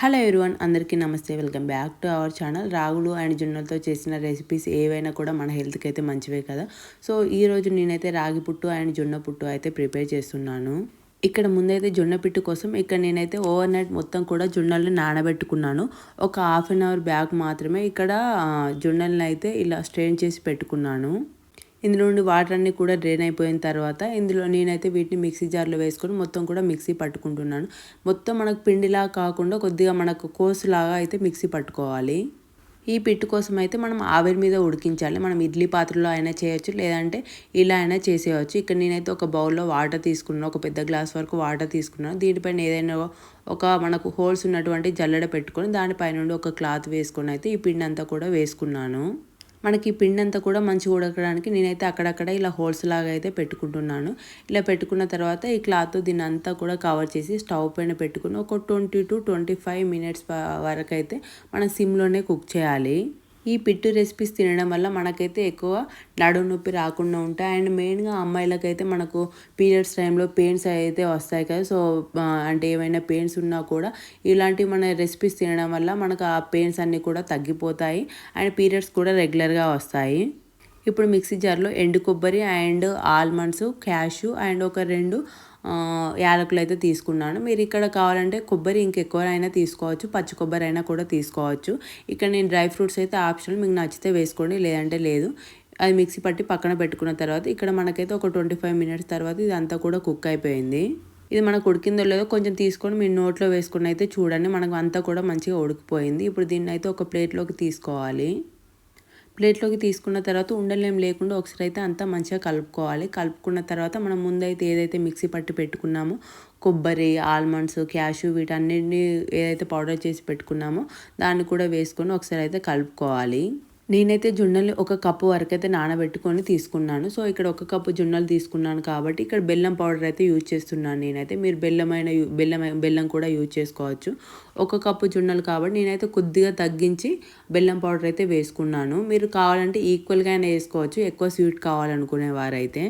Hello everyone అందరికీ నమస్తే. Welcome back to our channel రాగులు అండ్ జొన్నలతో చేసిన రెసిపీస్ ఏవైనా కూడా మన హెల్త్కి అయితే మంచివే కదా. సో ఈరోజు నేనైతే రాగి పుట్టు అండ్ జొన్న పుట్టు అయితే ప్రిపేర్ చేస్తున్నాను. ఇక్కడ ముందైతే జొన్న పిట్టు కోసం ఇక్కడ నేనైతే ఓవర్ నైట్ మొత్తం కూడా జొన్నల్ని నానబెట్టుకున్నాను. ఒక హాఫ్ అన్ అవర్ బ్యాక్ మాత్రమే ఇక్కడ జొన్నల్ని అయితే ఇలా స్ట్రెయిన్ చేసి పెట్టుకున్నాను. ఇందులో నుండి వాటర్ అన్నీ కూడా డ్రైన్ అయిపోయిన తర్వాత ఇందులో నేనైతే వీటిని మిక్సీ జార్లో వేసుకొని మొత్తం కూడా మిక్సీ పట్టుకుంటున్నాను. మొత్తం మనకు పిండిలా కాకుండా కొద్దిగా మనకు కోసులాగా అయితే మిక్సీ పట్టుకోవాలి. ఈ పిట్టు కోసం అయితే మనం ఆవిరి మీద ఉడికించాలి. మనం ఇడ్లీ పాత్రలో అయినా చేయొచ్చు లేదంటే ఇలా అయినా చేసేయచ్చు. ఇక్కడ నేనైతే ఒక బౌల్లో వాటర్ తీసుకున్నాను. ఒక పెద్ద గ్లాస్ వరకు వాటర్ తీసుకున్నాను. దీనిపైన ఏదైనా ఒక మనకు హోల్స్ ఉన్నటువంటి జల్లెడ పెట్టుకొని దానిపైన ఒక క్లాత్ వేసుకొని అయితే ఈ పిండి అంతా కూడా వేసుకున్నాను. మనకి పిండి అంతా కూడా మంచిగా ఉడకడానికి నేనైతే అక్కడక్కడ ఇలా హోల్స్ లాగా అయితే పెట్టుకుంటున్నాను. ఇలా పెట్టుకున్న తర్వాత ఈ క్లాత్ దీని అంతా కూడా కవర్ చేసి స్టవ్ పైన పెట్టుకుని ఒక twenty to twenty five minutes వరకు అయితే మనం సిమ్లోనే కుక్ చేయాలి. ఈ పిట్టు రెసిపీస్ తినడం వల్ల మనకైతే ఎక్కువ నడుము నొప్పి రాకుండా ఉంటాయి. అండ్ మెయిన్గా అమ్మాయిలకైతే మనకు పీరియడ్స్ టైంలో పెయిన్స్ అయితే వస్తాయి కదా. సో అంటే ఏమైనా పెయిన్స్ ఉన్నా కూడా ఇలాంటి మన రెసిపీస్ తినడం వల్ల మనకు ఆ పెయిన్స్ అన్నీ కూడా తగ్గిపోతాయి. అండ్ పీరియడ్స్ కూడా రెగ్యులర్గా వస్తాయి. ఇప్పుడు మిక్సీ జార్లో ఎండు కొబ్బరి అండ్ ఆల్మండ్స్ క్యాషు అండ్ ఒక రెండు యాలకులు అయితే తీసుకున్నాను. మీరు ఇక్కడ కావాలంటే కొబ్బరి ఇంకెక్కువైనా తీసుకోవచ్చు పచ్చి కొబ్బరి అయినా కూడా తీసుకోవచ్చు. ఇక్కడ నేను డ్రై ఫ్రూట్స్ అయితే ఆప్షనల్ మీకు నచ్చితే వేసుకోండి లేదంటే లేదు. అది మిక్సీ పట్టి పక్కన పెట్టుకున్న తర్వాత ఇక్కడ మనకైతే ఒక ట్వంటీ ఫైవ్ మినిట్స్ తర్వాత ఇదంతా కూడా కుక్ అయిపోయింది. ఇది మనకు ఉడికిందో లేదో కొంచెం తీసుకొని మీ నోట్లో వేసుకుని అయితే చూడండి మనకు అంతా కూడా మంచిగా ఉడికిపోయింది. ఇప్పుడు దీన్ని అయితే ఒక ప్లేట్లోకి తీసుకోవాలి. ప్లేట్లోకి తీసుకున్న తర్వాత ఉండలేం లేకుండా ఒకసారి అయితే అంతా మంచిగా కలుపుకోవాలి. కలుపుకున్న తర్వాత మనం ముందైతే ఏదైతే మిక్సీ పట్టి పెట్టుకున్నామో కొబ్బరి ఆల్మండ్స్ క్యాషు వీటన్నిటిని ఏదైతే పౌడర్ చేసి పెట్టుకున్నామో దాన్ని కూడా వేసుకొని ఒకసారి అయితే కలుపుకోవాలి. నేనైతే జొన్నలు ఒక కప్పు వరకు అయితే నానబెట్టుకొని తీసుకున్నాను. సో ఇక్కడ ఒక కప్పు జొన్నలు తీసుకున్నాను కాబట్టి ఇక్కడ బెల్లం పౌడర్ అయితే యూజ్ చేస్తున్నాను నేనైతే. మీరు బెల్లమైన బెల్లం బెల్లం కూడా యూజ్ చేసుకోవచ్చు. ఒక కప్పు జొన్నలు కాబట్టి నేనైతే కొద్దిగా తగ్గించి బెల్లం పౌడర్ అయితే వేసుకున్నాను. మీరు కావాలంటే ఈక్వల్గా అయినా వేసుకోవచ్చు. ఎక్కువ స్వీట్ కావాలనుకునే వారైతే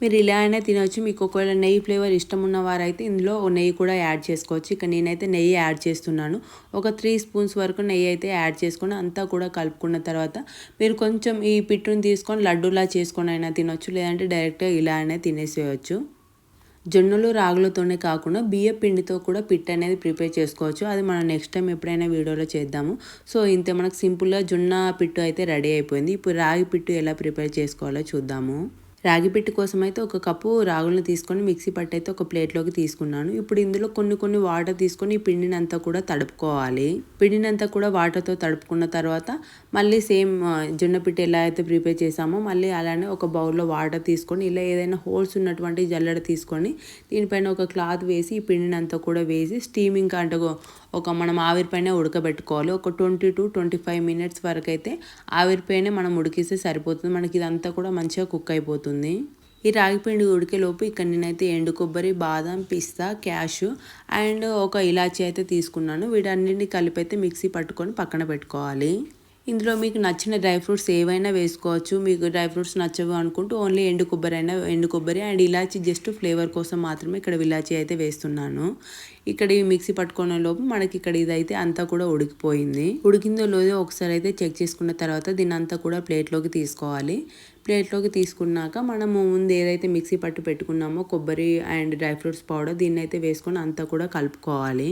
మీరు ఇలా అయినా తినవచ్చు మీకు ఒకవేళ నెయ్యి ఫ్లేవర్ ఇష్టం ఉన్న వారైతే ఇందులో నెయ్యి కూడా యాడ్ చేసుకోవచ్చు. ఇక నేనైతే నెయ్యి యాడ్ చేస్తున్నాను. ఒక త్రీ స్పూన్స్ వరకు నెయ్యి అయితే యాడ్ చేసుకొని అంతా కూడా కలుపుకున్న తర్వాత మీరు కొంచెం ఈ పిట్టుని తీసుకొని లడ్డూలా చేసుకొని అయినా తినొచ్చు. లేదంటే డైరెక్ట్గా ఇలా అయినా తినేసేయచ్చు. జొన్నలు రాగులతోనే కాకుండా బియ్య పిండితో కూడా పిట్ అనేది ప్రిపేర్ చేసుకోవచ్చు. అది మనం నెక్స్ట్ టైం ఎప్పుడైనా వీడియోలో చేద్దాము. సో ఇంత మనకు సింపుల్గా జొన్న పిట్టు అయితే రెడీ అయిపోయింది. ఇప్పుడు రాగి పిట్టు ఎలా ప్రిపేర్ చేసుకోవాలో చూద్దాము. రాగి పిట్టి కోసం అయితే ఒక కప్పు రాగులను తీసుకొని మిక్సీ పట్టు అయితే ఒక ప్లేట్లోకి తీసుకున్నాను. ఇప్పుడు ఇందులో కొన్ని కొన్ని వాటర్ తీసుకొని ఈ కూడా తడుపుకోవాలి. పిండినంతా కూడా వాటర్తో తడుపుకున్న తర్వాత మళ్ళీ సేమ్ జొన్న పిట్టి ఎలా అయితే ప్రిపేర్ చేసామో మళ్ళీ అలానే ఒక బౌల్లో వాటర్ తీసుకొని ఇలా ఏదైనా హోల్స్ ఉన్నటువంటి జల్లెడ తీసుకొని దీనిపైన ఒక క్లాత్ వేసి ఈ పిండినంతా కూడా వేసి స్టీమింగ్ అంటే ఒక మనం ఆవిరిపైన ఉడకబెట్టుకోవాలి. ఒక twenty to twenty five minutes వరకు అయితే ఆవిరిపైన మనం ఉడికిస్తే సరిపోతుంది. మనకి ఇదంతా కూడా మంచిగా కుక్ అయిపోతుంది. ఈ రాగిపిండి ఉడికేలోపు ఇక్కడ నేనైతే ఎండు కొబ్బరి బాదం పిస్తా క్యాషు అండ్ ఒక ఇలాచీ అయితే తీసుకున్నాను. వీటన్నింటిని కలిపి అయితే మిక్సీ పట్టుకొని పక్కన పెట్టుకోవాలి. ఇందులో మీకు నచ్చిన డ్రై ఫ్రూట్స్ ఏవైనా వేసుకోవచ్చు. మీకు డ్రై ఫ్రూట్స్ నచ్చవు అనుకుంటూ ఓన్లీ ఎండు కొబ్బరి అయినా ఎండు కొబ్బరి అండ్ ఇలాచి జస్ట్ ఫ్లేవర్ కోసం మాత్రమే ఇక్కడ ఇలాచి అయితే వేస్తున్నాను. ఇక్కడ ఈ మిక్సీ పట్టుకునే లోపు మనకి ఇక్కడ ఇదైతే అంతా కూడా ఉడికిపోయింది. ఉడికిందో లేదో ఒకసారి అయితే చెక్ చేసుకున్న తర్వాత దీన్ని అంతా కూడా ప్లేట్లోకి తీసుకోవాలి. ప్లేట్లోకి తీసుకున్నాక మనము ముందు ఏదైతే మిక్సీ పట్టు పెట్టుకున్నామో కొబ్బరి అండ్ డ్రై ఫ్రూట్స్ పౌడర్ దీన్ని అయితే వేసుకొని అంతా కూడా కలుపుకోవాలి.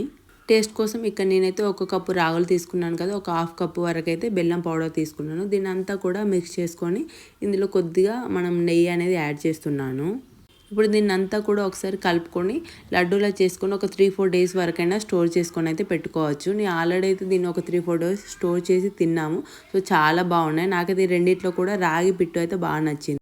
టేస్ట్ కోసం ఇక్కడ నేనైతే ఒక కప్పు రాగులు తీసుకున్నాను కదా ఒక హాఫ్ కప్పు వరకు అయితే బెల్లం పౌడర్ తీసుకున్నాను. దీని అంతా కూడా మిక్స్ చేసుకొని ఇందులో కొద్దిగా మనం నెయ్యి అనేది యాడ్ చేస్తున్నాను. ఇప్పుడు దీన్ని అంతా కూడా ఒకసారి కలుపుకొని లడ్డూలా చేసుకొని ఒక త్రీ ఫోర్ డేస్ వరకైనా స్టోర్ చేసుకొని అయితే పెట్టుకోవచ్చు. నేను ఆల్రెడీ అయితే దీన్ని ఒక త్రీ ఫోర్ డేస్ స్టోర్ చేసి తిన్నాము. సో చాలా బాగున్నాయి. నాకైతే రెండిట్లో కూడా రాగి పిట్టు అయితే బాగా నచ్చింది.